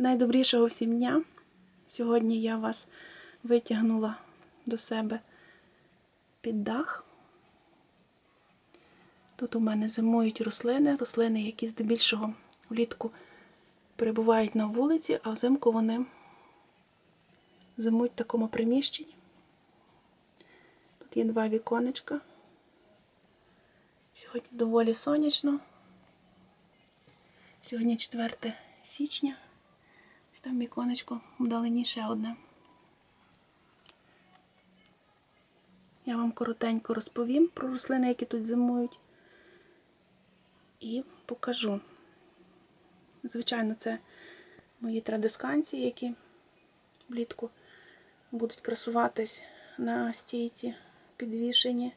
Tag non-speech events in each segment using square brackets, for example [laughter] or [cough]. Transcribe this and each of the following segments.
Найдобрішого всім дня. Сьогодні я вас витягнула до себе під дах. Тут у мене зимують рослини, рослини, які здебільшого влітку перебувають на вулиці, а взимку вони зимують в такому приміщенні. Тут є два віконечка. Сьогодні доволі сонячно. Сьогодні 4 січня. Ось там віконечко вдалині ще одне. Я вам коротенько розповім про рослини, які тут зимують. І покажу. Звичайно, це мої традисканції, які влітку будуть красуватись на стійці, підвішені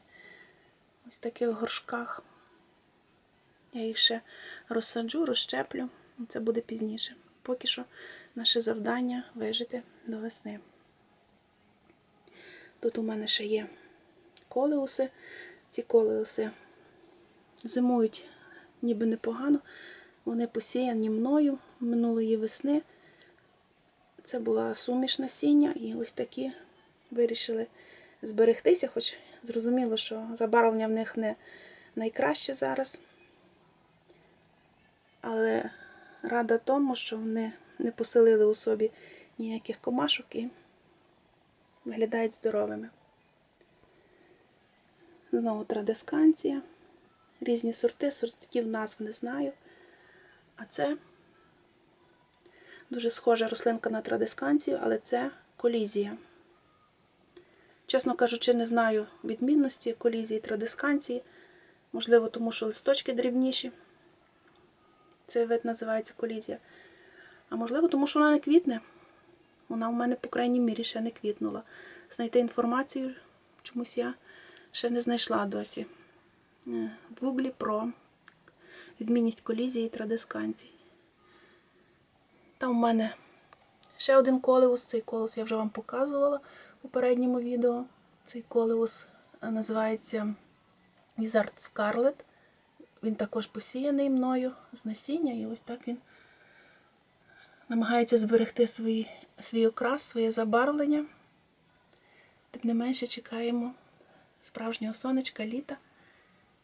ось в таких горшках. Я їх ще розсаджу, розщеплю. Це буде пізніше. Поки що наше завдання вижити до весни. Тут у мене ще є колеуси. Ці колеуси зимують ніби непогано. Вони посіяні мною минулої весни. Це була суміш насіння, і ось такі вирішили зберегтися, хоч зрозуміло, що забарвлення в них не найкраще зараз. Але рада тому, що вони не поселили у собі ніяких комашок і виглядають здоровими. Знову традисканція. Різні сорти, сортів назв не знаю. А це дуже схожа рослинка на традисканцію, але це колізія. Чесно кажучи, не знаю відмінності колізії традисканції. Можливо, тому що листочки дрібніші. Цей вид називається колізія. А можливо, тому що вона не квітне. Вона в мене, по крайній мірі, ще не квітнула. Знайти інформацію чомусь я ще не знайшла досі. Е, В гуглі про відмінність колізії і традисканцій. Там в мене ще один колеус. Цей колеус я вже вам показувала у попередньому відео. Цей колеус е, називається Wizard Scarlet. Він також посіяний мною з насіння, і ось так він намагається зберегти свій, свій окрас, своє забарвлення. Тим не менше чекаємо справжнього сонечка, літа,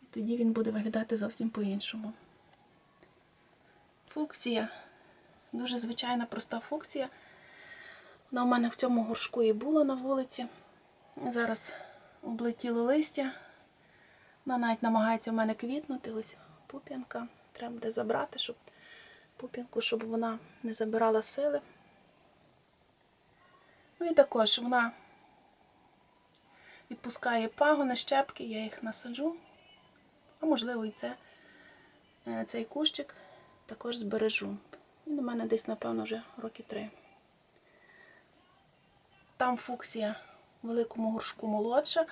і тоді він буде виглядати зовсім по-іншому. Фуксія. Дуже звичайна проста фуксія. Вона у мене в цьому горшку і була на вулиці. Зараз облетіло листя. Вона навіть намагається в мене квітнути. Ось пуп'янка. Треба буде забрати, щоб пуп'янку, щоб вона не забирала сили. Ну і також вона відпускає пагони, щепки, я їх насаджу. А можливо і це, е, цей кущик також збережу. Він у мене десь, напевно, вже роки три. Там фуксія в великому горшку молодша,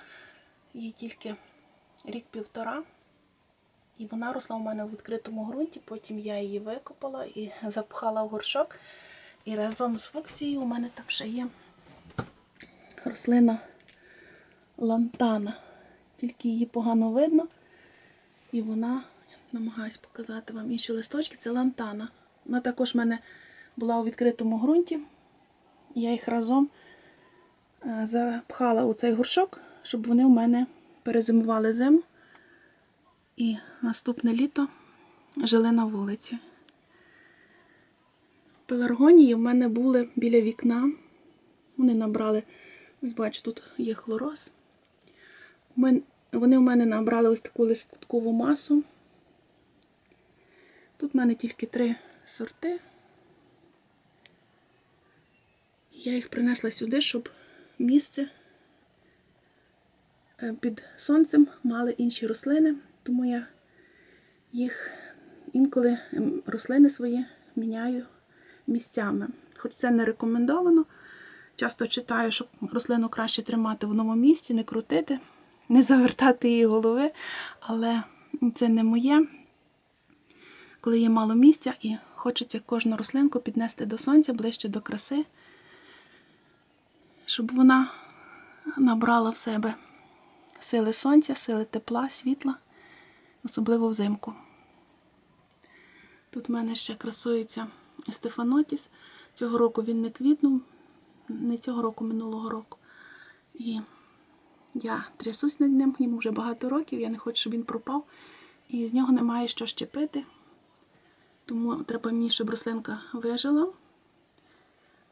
їй тільки рік-півтора. І вона росла у мене в відкритому ґрунті, потім я її викопала і [laughs] запхала в горшок. І разом з фуксією у мене там ще є рослина лантана. Тільки її погано видно. І вона, я намагаюсь показати вам інші листочки, це лантана. Вона також в мене була у відкритому ґрунті. Я їх разом е, запхала у цей горшок, щоб вони у мене перезимували зиму. І наступне літо жили на вулиці. Пеларгонії в мене були біля вікна. Вони набрали, ось бачу, тут є хлороз. Вони у мене набрали ось таку листкову масу. Тут в мене тільки три сорти. Я їх принесла сюди, щоб місце е, під сонцем мали інші рослини, тому я їх інколи ем, рослини свої міняю місцями. Хоч це не рекомендовано. Часто читаю, щоб рослину краще тримати в одному місці, не крутити, не завертати її голови, але це не моє. Коли є мало місця і хочеться кожну рослинку піднести до сонця ближче до краси, щоб вона набрала в себе сили сонця, сили тепла, світла, особливо взимку. Тут в мене ще красується Стефанотіс. Цього року він не квітнув, не цього року, минулого року. І я трясусь над ним, йому вже багато років, я не хочу, щоб він пропав. І з нього немає що щепити. Тому треба мені, щоб рослинка вижила,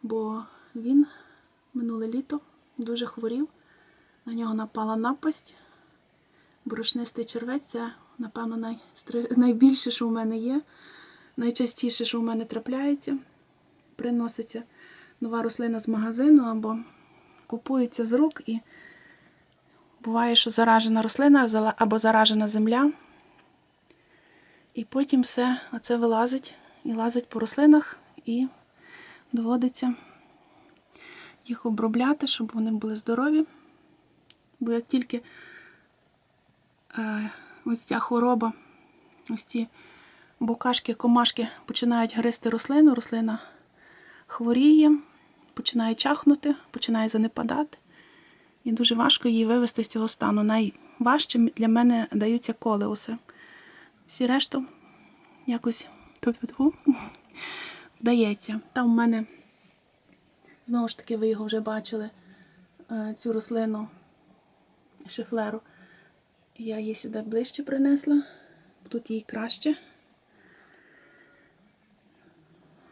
бо він минуле літо дуже хворів. На нього напала напасть. Борошнистий червець це, напевно, найбільше, що в мене є. Найчастіше, що в мене трапляється, приноситься нова рослина з магазину або купується з рук і буває, що заражена рослина або заражена земля. І потім все оце вилазить і лазить по рослинах, і доводиться їх обробляти, щоб вони були здорові. Бо як тільки е, ось ця хвороба, ось ці букашки, комашки починають гризти рослину, рослина хворіє, починає чахнути, починає занепадати. І дуже важко її вивести з цього стану. Найважче для мене даються колеуси. Всі решту якось тьфу-тьфу-тьфу, [laughs] вдається. Там в мене, знову ж таки, ви його вже бачили, е, цю рослину шифлеру. Я її сюди ближче принесла, тут їй краще.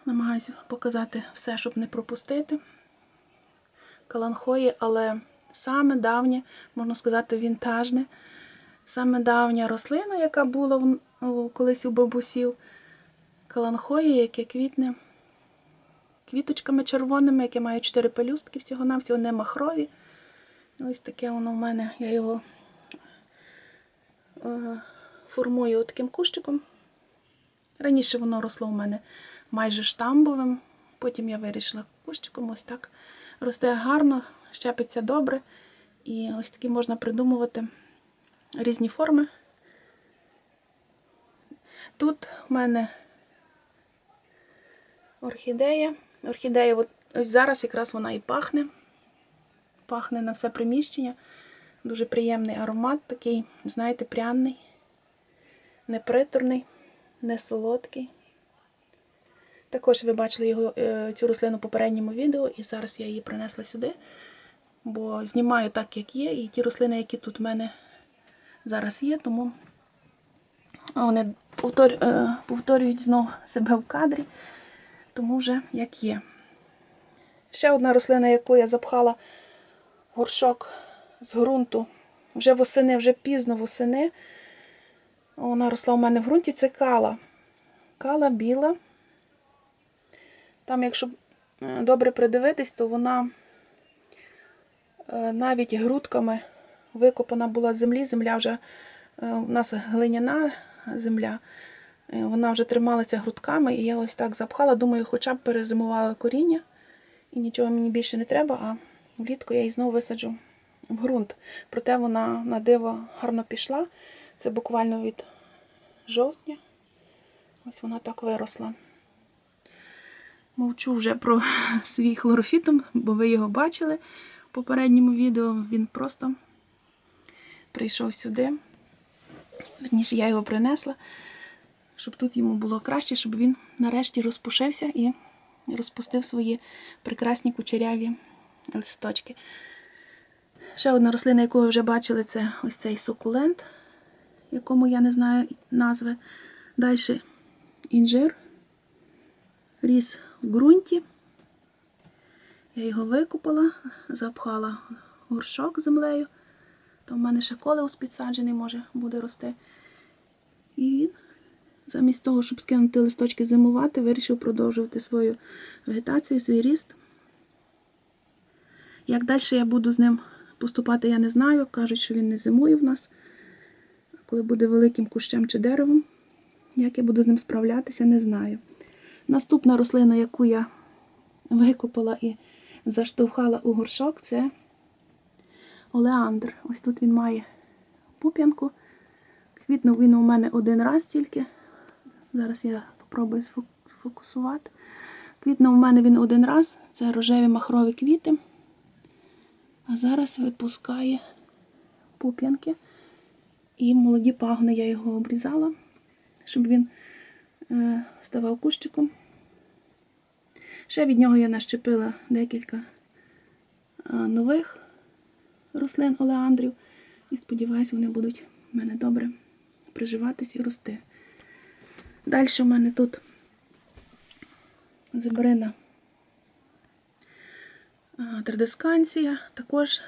Намагаюся показати все, щоб не пропустити. Каланхої, але саме давнє, можна сказати, вінтажне. Саме давня рослина, яка була колись у бабусів. Каланхої, яке квітне квіточками червоними, яке має чотири пелюстки всього-навсього, не махрові. Ось таке воно в мене. Я його формую таким кущиком. Раніше воно росло в мене майже штамбовим, потім я вирішила кущиком ось так. Росте гарно, щепиться добре. І ось такі можна придумувати різні форми. Тут в мене орхідея. Орхідея, от, ось зараз якраз вона і пахне. Пахне на все приміщення. Дуже приємний аромат, такий, знаєте, пряний, не приторний, не солодкий. Також ви бачили його, е, цю рослину в попередньому відео, і зараз я її принесла сюди, бо знімаю так, як є, і ті рослини, які тут в мене зараз є, тому вони е, повторюють знову себе в кадрі, тому вже як є. Ще одна рослина, яку я запхала в горшок з ґрунту вже восени, вже пізно восени. Вона росла у мене в ґрунті, це кала. Кала біла. Там, якщо е, добре придивитись, то вона е, навіть грудками викопана була з землі. Земля вже е, у нас глиняна земля. Е, Вона вже трималася грудками, і я ось так запхала. Думаю, хоча б перезимувала коріння, і нічого мені більше не треба, а влітку я її знову висаджу в ґрунт. Проте вона на диво гарно пішла. Це буквально від жовтня. Ось вона так виросла. Мовчу вже про [laughs] свій хлорофітум, бо ви його бачили в попередньому відео. Він просто прийшов сюди. Верніше, я його принесла, щоб тут йому було краще, щоб він нарешті розпушився і розпустив свої прекрасні кучеряві листочки. Ще одна рослина, яку ви вже бачили, це ось цей сукулент, якому я не знаю назви. Далі інжир. Ріс в ґрунті. Я його викопала, запхала горшок землею. То в мене ще колеус підсаджений, може, буде рости. І він, замість того, щоб скинути листочки зимувати, вирішив продовжувати свою вегетацію, свій ріст. Як далі я буду з ним поступати, я не знаю. Кажуть, що він не зимує в нас. Коли буде великим кущем чи деревом, як я буду з ним справлятися, не знаю. Наступна рослина, яку я викопала і заштовхала у горшок, це олеандр. Ось тут він має пуп'янку. Квітнув він у мене один раз тільки. Зараз я спробую сфокусувати. Квітнув у мене він один раз. Це рожеві махрові квіти. А зараз випускає пуп'янки. І молоді пагони я його обрізала, щоб він е, ставав кущиком. Ще від нього я нащепила декілька нових рослин олеандрів. І сподіваюся, вони будуть в мене добре приживатись і рости. Далі в мене тут зебрина а, традисканція, також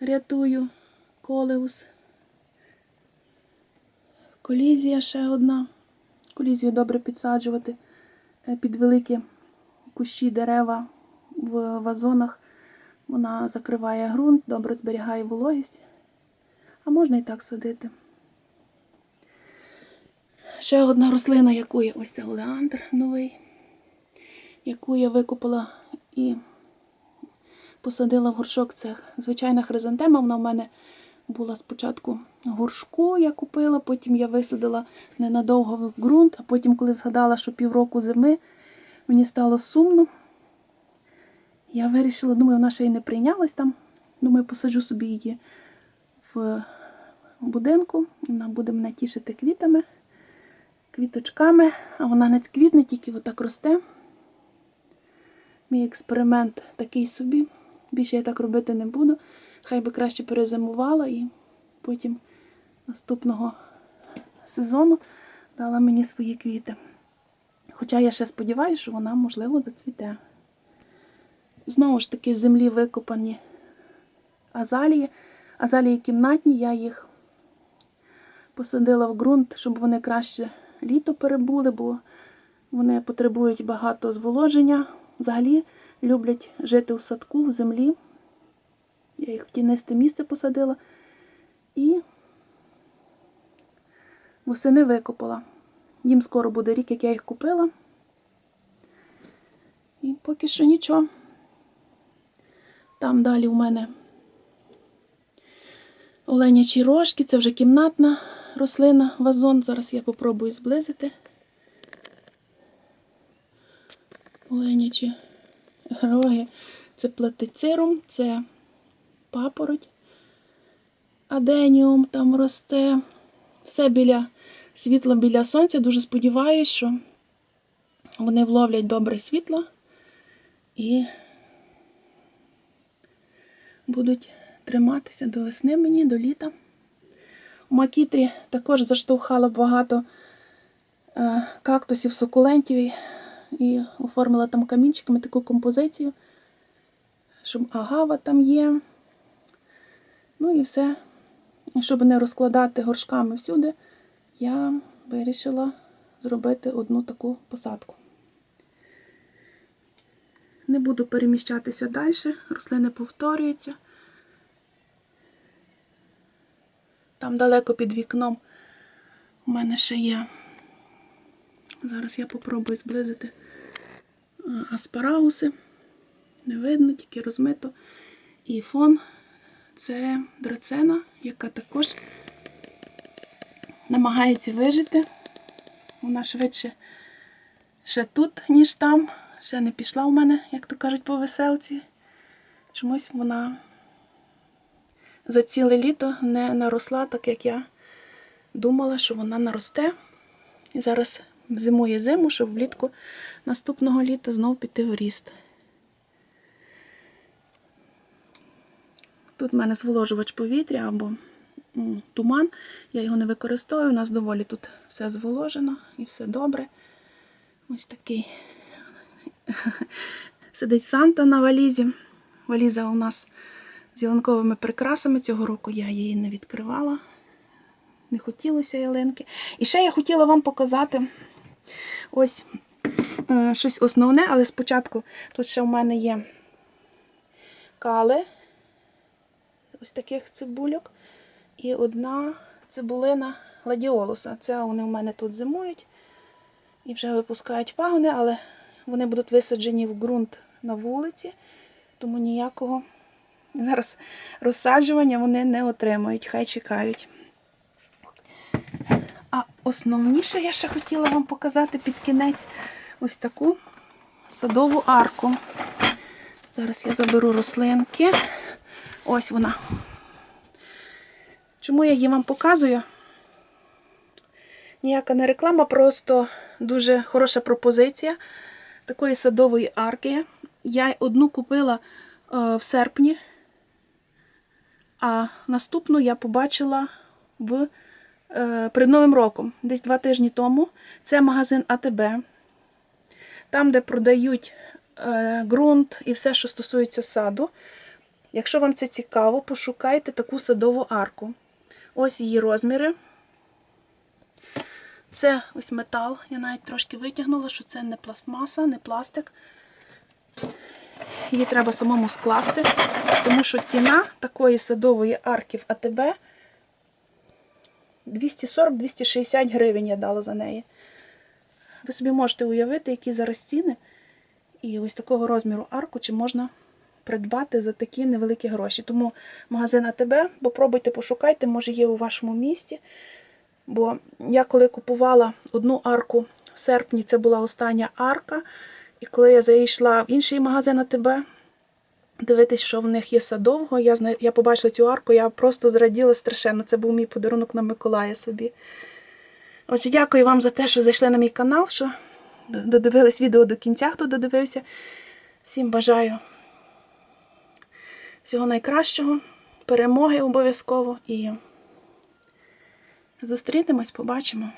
рятую колеус. Колізія ще одна. Колізію добре підсаджувати е, під великі кущі дерева в вазонах. Вона закриває ґрунт, добре зберігає вологість. А можна і так садити. Ще одна рослина, яку я ось це олеандр новий, яку я викопала і посадила в горшок. Це звичайна хризантема. Вона в мене була спочатку горшку, я купила, потім я висадила ненадовго в ґрунт, а потім, коли згадала, що півроку зими, мені стало сумно. Я вирішила, думаю, вона ще й не прийнялась там. Думаю, посаджу собі її в будинку, вона буде мене тішити квітами, квіточками, а вона не квітне, тільки отак росте. Мій експеримент такий собі. Більше я так робити не буду. Хай би краще перезимувала і потім наступного сезону дала мені свої квіти. Хоча я ще сподіваюся, що вона, можливо, зацвіте. Знову ж таки, з землі викопані азалії. Азалії кімнатні, я їх посадила в ґрунт, щоб вони краще літо перебули, бо вони потребують багато зволоження. Взагалі люблять жити у садку, в землі. Я їх в тінисте місце посадила і восени викопала. Їм скоро буде рік, як я їх купила. І поки що нічого. Там далі у мене оленячі рожки, це вже кімнатна рослина, вазон. Зараз я попробую зблизити. Оленячі роги. Це платицирум, це папороть. Аденіум там росте. Все біля світла біля сонця. Дуже сподіваюся, що вони вловлять добре світло і будуть триматися до весни мені, до літа. У макітрі також заштовхала багато е, кактусів, сукулентів і оформила там камінчиками таку композицію, щоб агава там є. Ну і все. Щоб не розкладати горшками всюди, я вирішила зробити одну таку посадку. Не буду переміщатися далі, рослини повторюються. Там далеко під вікном у мене ще є. Зараз я попробую зблизити аспарауси. Не видно, тільки розмито. І фон це драцена, яка також намагається вижити. Вона швидше ще тут, ніж там. Ще не пішла у мене, як то кажуть, по веселці. Чомусь вона за ціле літо не наросла, так як я думала, що вона наросте. І зараз зимує зиму, щоб влітку наступного літа знов піти в ріст. Тут в мене зволожувач повітря або туман. Я його не використовую. У нас доволі тут все зволожено і все добре. Ось такий [laughs] сидить Санта на валізі. Валіза у нас з ялинковими прикрасами. Цього року я її не відкривала. Не хотілося ялинки. І ще я хотіла вам показати ось е, щось основне, але спочатку тут ще в мене є кали ось таких цибульок. І одна цибулина гладіолуса. Це вони в мене тут зимують і вже випускають пагони, але вони будуть висаджені в ґрунт на вулиці, тому ніякого зараз розсаджування вони не отримають, хай чекають. Основніше я ще хотіла вам показати під кінець ось таку садову арку. Зараз я заберу рослинки. Ось вона. Чому я її вам показую? Ніяка не реклама, просто дуже хороша пропозиція. такої садової арки. Я одну купила е, в серпні, а наступну я побачила в, перед Новим роком, десь два тижні тому. Це магазин АТБ, там, де продають е, ґрунт і все, що стосується саду. Якщо вам це цікаво, пошукайте таку садову арку. Ось її розміри. Це ось метал. Я навіть трошки витягнула, що це не пластмаса, не пластик. Її треба самому скласти, тому що ціна такої садової арки в АТБ 240-260 гривень я дала за неї. Ви собі можете уявити, які зараз ціни. І ось такого розміру арку чи можна придбати за такі невеликі гроші. Тому магазин АТБ, попробуйте, пошукайте, може є у вашому місті. Бо я коли купувала одну арку в серпні, це була остання арка. І коли я зайшла в інший магазин АТБ, дивитись, що в них є садового, я, я побачила цю арку, я просто зраділа страшенно. Це був мій подарунок на Миколая собі. Отже, дякую вам за те, що зайшли на мій канал, що додивились відео до кінця, хто додивився. Всім бажаю всього найкращого, перемоги обов'язково і зустрінемось, побачимо.